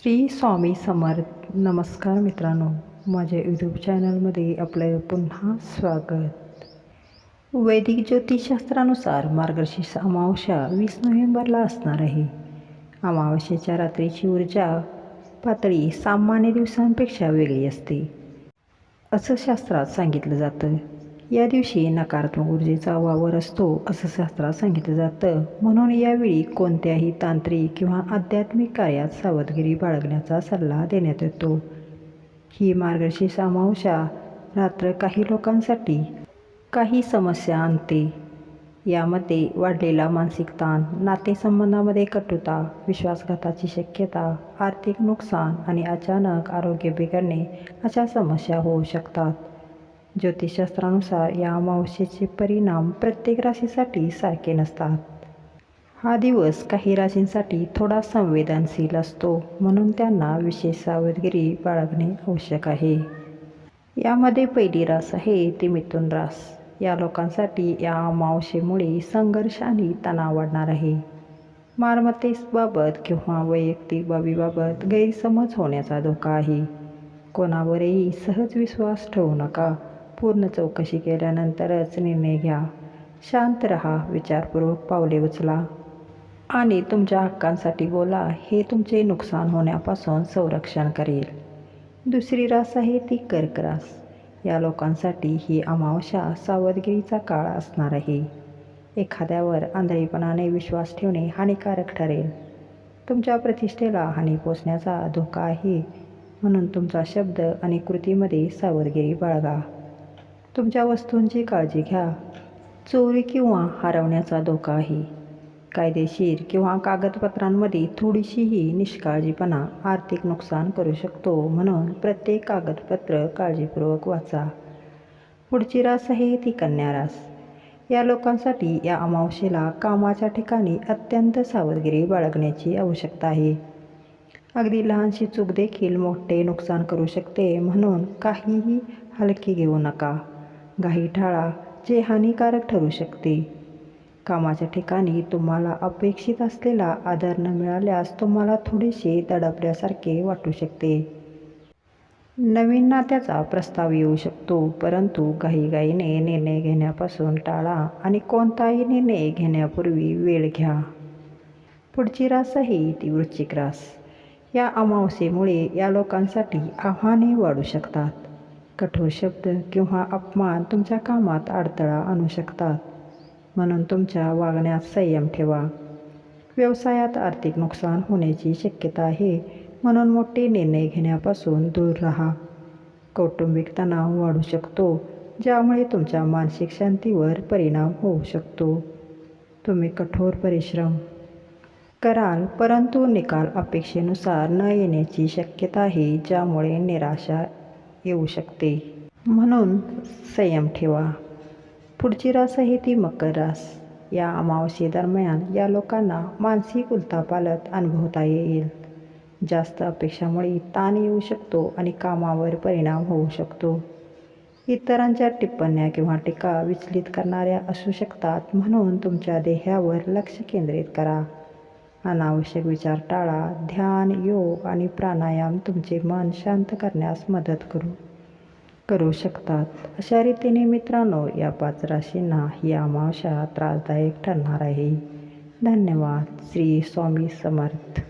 श्री स्वामी समर्थ. नमस्कार मित्रांनो. माझ्या यूट्यूब चॅनलमध्ये आपलं पुन्हा स्वागत. वैदिक ज्योतिषशास्त्रानुसार मार्गशीर्ष अमावस्या वीस नोव्हेंबरला असणार आहे. अमावस्येच्या रात्रीची ऊर्जा पातळी सामान्य दिवसांपेक्षा वेगळी असते. असं शास्त्रात सांगितलं जातं. या दिवशी नकारात्मक ऊर्जेचा वावर असतो असं शास्त्रात सांगितलं जातं. म्हणून यावेळी कोणत्याही तांत्रिक किंवा आध्यात्मिक कार्यात सावधगिरी बाळगण्याचा सल्ला देण्यात येतो. ही मार्गशीर्ष अमावस्या रात्र काही लोकांसाठी काही समस्या आणते. यामध्ये वाढलेला मानसिक ताण नातेसंबंधामध्ये कटुता विश्वासघाताची शक्यता आर्थिक नुकसान आणि अचानक आरोग्य बिघडणे अशा समस्या होऊ शकतात. ज्योतिषशास्त्रानुसार या अमावस्येचे परिणाम प्रत्येक राशीसाठी सारखे नसतात. हा दिवस काही राशींसाठी थोडा संवेदनशील असतो म्हणून त्यांना विशेष सावधगिरी बाळगणे आवश्यक आहे. यामध्ये पहिली रास आहे ती मिथुन रास. या लोकांसाठी या अमावशेमुळे संघर्ष आणि तणाव वाढणार आहे. मालमत्तेबाबत किंवा वैयक्तिक बाबीबाबत गैरसमज होण्याचा धोका आहे. कोणावरही सहज विश्वास ठेवू नका. पूर्ण चौकशी केल्यानंतरच निर्णय घ्या. शांत रहा विचारपूर्वक पावले उचला. आणि तुमच्या हक्कांसाठी बोला हे तुमचे नुकसान होण्यापासून संरक्षण करेल. दुसरी रास आहे ती कर्क रास. या लोकांसाठी ही अमावस्या सावधगिरीचा काळ असणार आहे. एखाद्यावर आंधळीपणाने विश्वास ठेवणे हानिकारक ठरेल. तुमच्या प्रतिष्ठेला हानी पोचण्याचा धोका आहे म्हणून तुमचा शब्द आणि कृतीमध्ये सावधगिरी बाळगा. तुमच्या वस्तूंची काळजी घ्या. चोरी किंवा हरवण्याचा धोका आहे. कायदेशीर किंवा कागदपत्रांमध्ये थोडीशीही निष्काळजीपणा आर्थिक नुकसान करू शकतो म्हणून प्रत्येक कागदपत्र काळजीपूर्वक वाचा. पुढची रास आहे ती कन्या रास. या लोकांसाठी या अमावशेला कामाच्या ठिकाणी अत्यंत सावधगिरी बाळगण्याची आवश्यकता आहे. अगदी लहानशी चूक देखील मोठे नुकसान करू शकते म्हणून काहीही हलकी घेऊ नका. घाई टाळा जे हानिकारक ठरू शकते. कामाच्या ठिकाणी तुम्हाला अपेक्षित असलेला आदर न मिळाल्यास तुम्हाला थोडेसे दडपल्यासारखे वाटू शकते. नवीन नात्याचा प्रस्ताव येऊ शकतो परंतु घाईघाईने निर्णय घेण्यापासून टाळा आणि कोणताही निर्णय घेण्यापूर्वी वेळ घ्या. पुढची रास आहे ती वृश्चिक रास. या अमावस्येमुळे या लोकांसाठी आव्हाने वाढू शकतात. कठोर शब्द किंवा अपमान तुमच्या कामात अडथळा आणू शकतात. म्हणून तुमच्या वागण्यात संयम ठेवा. व्यवसायात आर्थिक नुकसान होण्याची शक्यता आहे म्हणून मोठे निर्णय घेण्यापासून दूर राहा. कौटुंबिक तणाव वाढू शकतो ज्यामुळे तुमच्या मानसिक शांतीवर परिणाम होऊ शकतो. तुम्ही कठोर परिश्रम कराल परंतु निकाल अपेक्षेनुसार न येण्याची शक्यता आहे ज्यामुळे निराशा येऊ शकते. म्हणून संयम ठेवा. पुढची रास आहे ती मकर रास. या अमावस्येदरम्यान या लोकांना मानसिक उलतापालत अनुभवता येईल. जास्त अपेक्षामुळे ताण येऊ शकतो आणि कामावर परिणाम होऊ शकतो. इतरांच्या टिप्पण्या किंवा टीका विचलित करणाऱ्या असू शकतात. म्हणून तुमच्या देहावर लक्ष केंद्रित करा. अनावश्यक विचार टाळा ध्यान योग आणि प्राणायाम तुमचे मन शांत करण्यास मदत करू. करू शकतात. अशा रीतीने मित्रांनो या पाच राशींना ही अमावशा त्रासदायक ठरणार आहे. धन्यवाद. श्री स्वामी समर्थ.